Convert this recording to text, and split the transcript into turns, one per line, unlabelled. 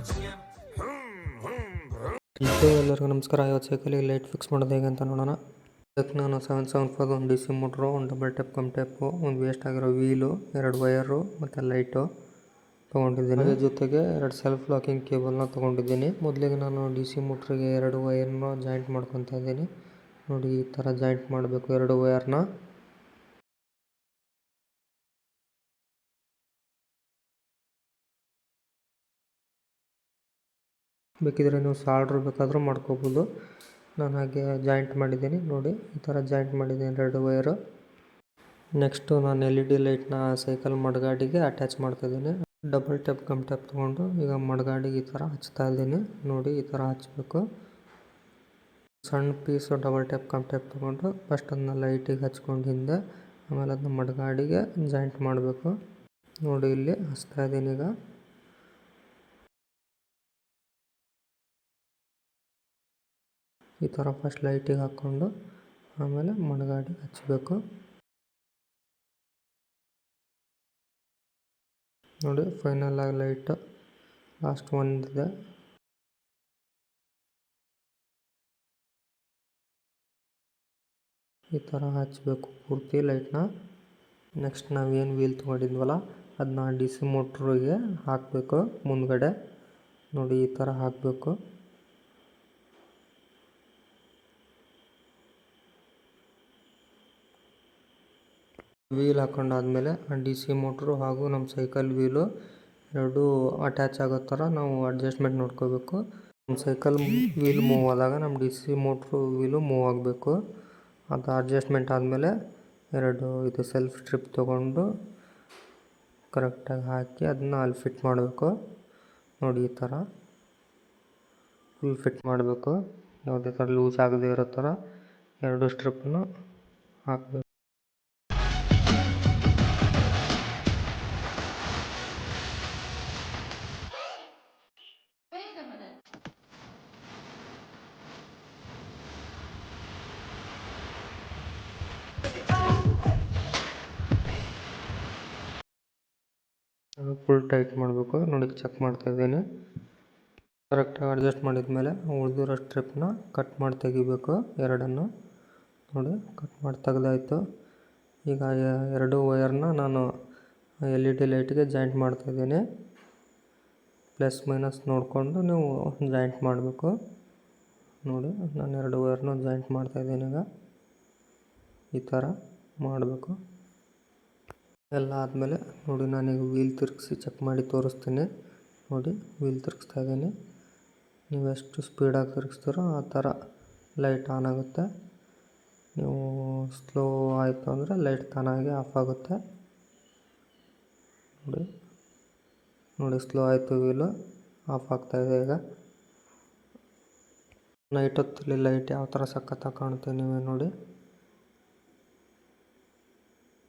ಇದು ಎಲ್ಲರಿಗೂ ನಮಸ್ಕಾರ. ಇವತ್ತು ಸೈಕಲಿಗೆ ಲೈಟ್ ಫಿಕ್ಸ್ ಮಾಡೋದು ಹೇಗೆ ಅಂತ ನೋಡೋಣ. ಅದಕ್ಕೆ ನಾನು ಸೆವೆನ್ ಸೆವೆನ್ ಫೋರ್ ಒಂದು ಡಿ ಸಿ ಮೋಟ್ರು ಒಂದು ಡಬಲ್ ಟೆಪ್ ಕಮ್ ಟೆಪ್ಪು ಒಂದು ವೇಸ್ಟ್ ಆಗಿರೋ ವೀಲು ಎರಡು ವಯರು ಮತ್ತು ಲೈಟು ತೊಗೊಂಡಿದ್ದೀನಿ. ಜೊತೆಗೆ ಎರಡು ಸೆಲ್ಫ್ ಲಾಕಿಂಗ್ ಕೇಬಲ್ನ ತೊಗೊಂಡಿದ್ದೀನಿ. ಮೊದಲಿಗೆ ನಾನು ಡಿ ಸಿ ಮೋಟ್ರಿಗೆ ಎರಡು ವಯರ್ನ ಜಾಯಿಂಟ್ ಮಾಡ್ಕೊತಾ ಇದ್ದೀನಿ. ನೋಡಿ ಈ ಥರ ಜಾಯಿಂಟ್ ಮಾಡಬೇಕು ಎರಡು ವಯರ್ನ ಬೇಕಿದ್ರೆ ನೀವು ಸಾಲ್ಡ್ರ್ ಬೇಕಾದರೂ ಮಾಡ್ಕೋಬೋದು. ನಾನು ಹಾಗೆ ಜಾಯಿಂಟ್ ಮಾಡಿದ್ದೀನಿ, ನೋಡಿ ಈ ಥರ ಜಾಯಿಂಟ್ ಮಾಡಿದ್ದೀನಿ ಎರಡು ವೈರು ನೆಕ್ಸ್ಟು ನಾನು ಎಲ್ ಇ ಡಿ ಲೈಟ್ನ ಸೈಕಲ್ ಮಡ್ಗಾಡಿಗೆ ಅಟ್ಯಾಚ್ ಮಾಡ್ತಾಯಿದ್ದೀನಿ ಡಬಲ್ ಟೆಪ್ ಗಮ್ ಟೆಪ್ ತೊಗೊಂಡು ಈಗ ಮಡ್ಗಾಡಿಗೆ ಈ ಥರ ಹಚ್ತಾ ಇದ್ದೀನಿ. ನೋಡಿ ಈ ಥರ ಹಚ್ಬೇಕು. ಸಣ್ಣ piece double tape gum tape ತೊಗೊಂಡು ಫಸ್ಟ್ ಅದನ್ನ ಲೈಟಿಗೆ ಹಚ್ಕೊಂಡು ಹಿಂದೆ, ಆಮೇಲೆ ಅದನ್ನ ಮಡ್ಗಾಡಿಗೆ ಜಾಯಿಂಟ್ ಮಾಡಬೇಕು. ನೋಡಿ ಇಲ್ಲಿ ಹಚ್ತಾ ಇದ್ದೀನಿ ಈಗ. ಈ ಥರ ಫಸ್ಟ್ ಲೈಟಿಗೆ ಹಾಕ್ಕೊಂಡು ಆಮೇಲೆ ಮಣ್ಗಾಡಿ ಹಚ್ಚಬೇಕು ನೋಡಿ ಫೈನಲ್ ಆಗಿ ಲೈಟ್ ಲಾಸ್ಟ್ ಒಂದಿದೆ ಈ ಥರ ಹಚ್ಚಬೇಕು ಪೂರ್ತಿ ಲೈಟ್ನ ನೆಕ್ಸ್ಟ್ ನಾವೇನು ವೀಲ್ ತೊಗೊಂಡಿದ್ವಲ್ಲ ಅದನ್ನ ಡಿ ಸಿ ಮೋಟ್ರಿಗೆ ಹಾಕಬೇಕು ಮುಂದ್ಗಡೆ. ನೋಡಿ, ಈ ಥರ ಹಾಕಬೇಕು. ವೀಲ್ ಹಾಕೊಂಡಾದ್ಮೇಲೆ ಡಿ ಸಿ ಮೋಟ್ರು ಹಾಗೂ ನಮ್ಮ ಸೈಕಲ್ ವೀಲು ಎರಡೂ ಅಟ್ಯಾಚ್ ಆಗೋ ಥರ ನಾವು ಅಡ್ಜಸ್ಟ್ಮೆಂಟ್ ನೋಡ್ಕೋಬೇಕು. ನಮ್ಮ ಸೈಕಲ್ ವೀಲ್ ಮೂವ್ ಆದಾಗ ನಮ್ಮ D C motor wheel move ಆಗಬೇಕು. ಅದು ಅಡ್ಜಸ್ಟ್ಮೆಂಟ್ ಆದಮೇಲೆ ಎರಡು ಇದು ಸೆಲ್ಫ್ ಸ್ಟ್ರಿಪ್ ತೊಗೊಂಡು ಕರೆಕ್ಟಾಗಿ ಹಾಕಿ ಅದನ್ನ ಅಲ್ಲಿ ಫಿಟ್ ಮಾಡಬೇಕು. ನೋಡಿ ಈ ಥರ. ಫುಲ್ ಫಿಟ್ ಮಾಡಬೇಕು. ಯಾವುದೇ ಥರ ಲೂಸ್ ಆಗದೇ ಇರೋ ಥರ ಎರಡು ಸ್ಟ್ರಿಪ್ಪನ್ನು ಹಾಕಬೇಕು. ಫುಲ್ ಟೈಟ್ ಮಾಡಬೇಕು. ನೋಡಿ ಚೆಕ್ ಮಾಡ್ತಾ ಇದ್ದೀನಿ. ಕರೆಕ್ಟಾಗಿ ಅಡ್ಜಸ್ಟ್ ಮಾಡಿದ್ಮೇಲೆ ಉಳಿದಿರೋ ಸ್ಟ್ರಿಪ್ನ ಕಟ್ ಮಾಡಿ ತೆಗಿಬೇಕು ಎರಡನ್ನು. ನೋಡಿ ಕಟ್ ಮಾಡಿ ತೆಗೆದಾಯಿತು. ಈಗ ಎರಡು ವಯರ್ನ ನಾನು ಎಲ್ ಇ ಡಿ ಲೈಟ್ಗೆ ಜಾಯಿಂಟ್ ಮಾಡ್ತಾಯಿದ್ದೀನಿ ಪ್ಲಸ್ ಮೈನಸ್ ನೋಡಿಕೊಂಡು ನೀವು ಜಾಯಿಂಟ್ ಮಾಡಬೇಕು. ನೋಡಿ, ನಾನು ಎರಡು ವಯರ್ನ ಜಾಯಿಂಟ್ ಮಾಡ್ತಾಯಿದ್ದೀನಿ ಈಗ. ಈ ಥರ ಮಾಡಬೇಕು. ಎಲ್ಲ ಆದಮೇಲೆ ನೋಡಿ ನಾನೀಗ ವೀಲ್ ತಿರುಗಿಸಿ ಚೆಕ್ ಮಾಡಿ ತೋರಿಸ್ತೀನಿ. ನೋಡಿ ವೀಲ್ ತಿರುಗಿಸ್ತಾ ಇದ್ದೀನಿ. ನೀವು ಎಷ್ಟು ಸ್ಪೀಡಾಗಿ ತಿರುಗಿಸ್ತೀರೋ ಆ ಥರ ಲೈಟ್ ಆನ್ ಆಗುತ್ತೆ. ನೀವು ಸ್ಲೋ ಆಯಿತು ಅಂದರೆ ಲೈಟ್ ತಾನಾಗೆ ಆಫ್ ಆಗುತ್ತೆ. ನೋಡಿ. ನೋಡಿ ಸ್ಲೋ ಆಯಿತು ವೀಲು ಆಫ್ ಆಗ್ತಾಯಿದೆ ಈಗ. ನೈಟ್ ಹೊತ್ತಲ್ಲಿ ಲೈಟ್ ಯಾವ ಥರ ಸಖತ್ತಾಗಿ ಕಾಣುತ್ತೆ ನೀವೇ ನೋಡಿ.